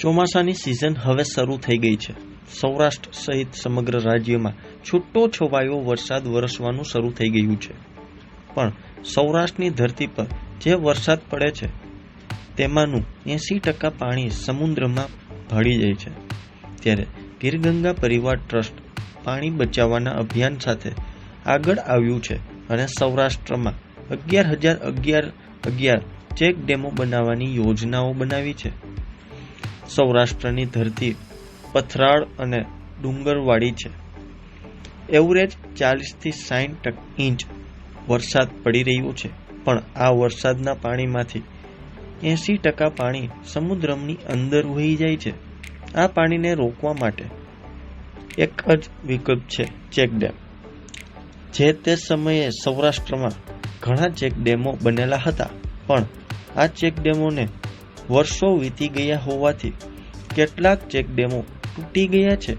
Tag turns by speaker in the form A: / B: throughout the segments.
A: ચોમાસાની સિઝન હવે શરૂ થઈ ગઈ છે. સૌરાષ્ટ્ર સહિત સમગ્ર રાજ્યમાં છૂટો છવાયો વરસાદ વરસવાનું શરૂ થઈ ગયું છે. પણ સૌરાષ્ટ્રની ધરતી પર જે વરસાદ પડે છે, તેમાંનું એંસી ટકા પાણી સમુદ્રમાં ભળી જાય છે. ત્યારે ગીરગંગા પરિવાર ટ્રસ્ટ પાણી બચાવવાના અભિયાન સાથે આગળ આવ્યું છે અને સૌરાષ્ટ્રમાં અગિયાર હજાર અગિયાર અગિયાર ચેક ડેમો બનાવવાની યોજનાઓ બનાવી છે. સૌરાષ્ટ્રની ધરતી પથરાળ અને ડુંગરવાળી છે. એવરેજ ચાલીસથી સાઠ ઇંચ વરસાદ પડી રહ્યો છે, પણ આ વરસાદના પાણીમાંથી એંસી ટકા પાણી સમુદ્રની અંદર વહી જાય છે. આ પાણીને રોકવા માટે એક જ વિકલ્પ છે ચેક ડેમ. જે તે સમયે સૌરાષ્ટ્રમાં ઘણા ચેક ડેમો બનેલા હતા, પણ આ ચેક ડેમોને વર્ષો વીતી ગયા હોવાથી કેટલાક ચેક ડેમો તૂટી ગયા છે.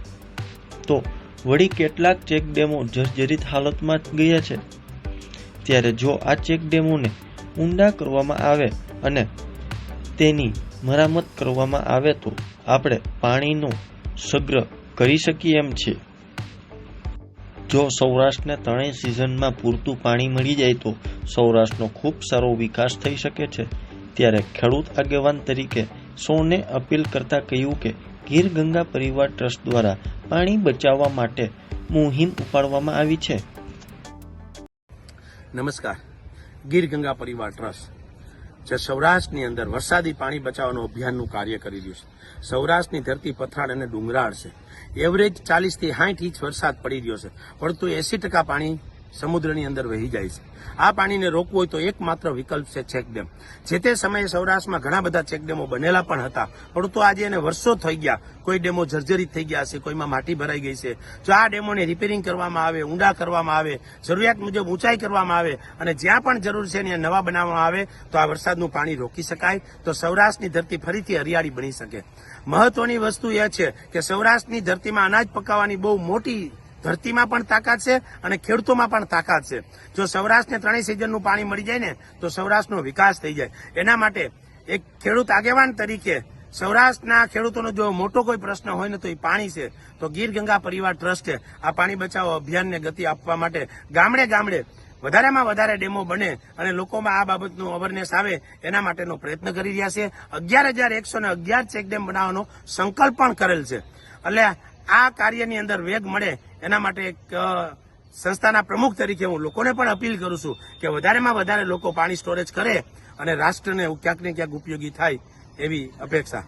A: તો વળી કેટલાક ચેક ડેમો જર્જરિત હાલતમાં ગયા છે. ત્યારે જો આ ચેક ડેમોને ઊંડા કરવામાં આવે અને તેની મરામત કરવામાં આવે તો આપણે પાણીનો સંગ્રહ કરી શકીએ એમ છે. જો સૌરાષ્ટ્રને ત્રણેય સિઝનમાં પૂરતું પાણી મળી જાય તો સૌરાષ્ટ્રનો ખૂબ સારો વિકાસ થઈ શકે છે. ત્યારે ખેડૂત આગેવાન તરીકે સૌને અપીલ કરતા કહ્યું કે ગીર ગંગા પરિવાર ટ્રસ્ટ દ્વારા પાણી બચાવવા માટે મુહિમ ઉપાડવામાં આવી છે.
B: નમસ્કાર. ગીર ગંગા પરિવાર ટ્રસ્ટ જે સૌરાષ્ટ્રની અંદર વરસાદી પાણી બચાવવાનું અભિયાનનું કાર્ય કરી રહ્યું છે. સૌરાષ્ટ્રની ધરતી પથરાળ અને ડુંગરાળ છે. એવરેજ ચાલીસથી સાઠ ઇંચ વરસાદ પડી રહ્યો છે. પરંતુ એસી ટકા પાણી સમુદ્રની અંદર વહી જાય છે. આ પાણીને રોકવું હોય તો એકમાત્ર વિકલ્પ છે ચેક ડેમ જે તે સમયે સૌરાષ્ટ્રમાં ઘણા બધા ચેક ડેમો બનેલા પણ હતા. પરંતુ આજે એને વર્ષો થઈ ગયા. કોઈ ડેમો જર્જરિત થઈ ગયા છે, કોઈમાં માટી ભરાઈ ગઈ છે. જો આ ડેમોને રિપેરિંગ કરવામાં આવે, ઊંડા કરવામાં આવે, જરૂરિયાત મુજબ ઊંચાઈ કરવામાં આવે અને જ્યાં પણ જરૂર છે ત્યાં નવા બનાવવામાં આવે, તો આ વરસાદનું પાણી રોકી શકાય, તો સૌરાષ્ટ્રની ધરતી ફરીથી હરિયાળી બની શકે. મહત્વની વસ્તુ એ છે કે સૌરાષ્ટ્રની ધરતીમાં અનાજ પકાવવાની બહુ મોટી ધરતીમાં પણ તાકાત છે અને ખેડૂતોમાં પણ તાકાત છે. જો સૌરાષ્ટ્રને ત્રણેય સિઝનનું પાણી મળી જાય ને, તો સૌરાષ્ટ્રનો વિકાસ થઈ જાય. એના માટે એક ખેડૂત આગેવાન તરીકે સૌરાષ્ટ્રના ખેડૂતોનો જો મોટો કોઈ પ્રશ્ન હોય ને, તો એ પાણી છે. તો ગીર ગંગા પરિવાર ટ્રસ્ટે આ પાણી બચાવો અભિયાનને ગતિ આપવા માટે ગામડે ગામડે વધારેમાં વધારે ડેમો બને અને લોકોમાં આ બાબતનું અવેરનેસ આવે એના માટેનો પ્રયત્ન કરી રહ્યા છે. અગિયાર હજાર એકસો ને અગિયાર ચેકડેમ બનાવવાનો સંકલ્પ પણ કરેલ છે. એટલે આ કાર્યની અંદર વેગ મળે એના માટે એક સંસ્થાના પ્રમુખ તરીકે હું લોકોને પણ અપીલ કરું છું કે વધારેમાં વધારે લોકો પાણી સ્ટોરેજ કરે અને રાષ્ટ્રને ક્યાંક ને ક્યાંક ઉપયોગી થાય એવી અપેક્ષા.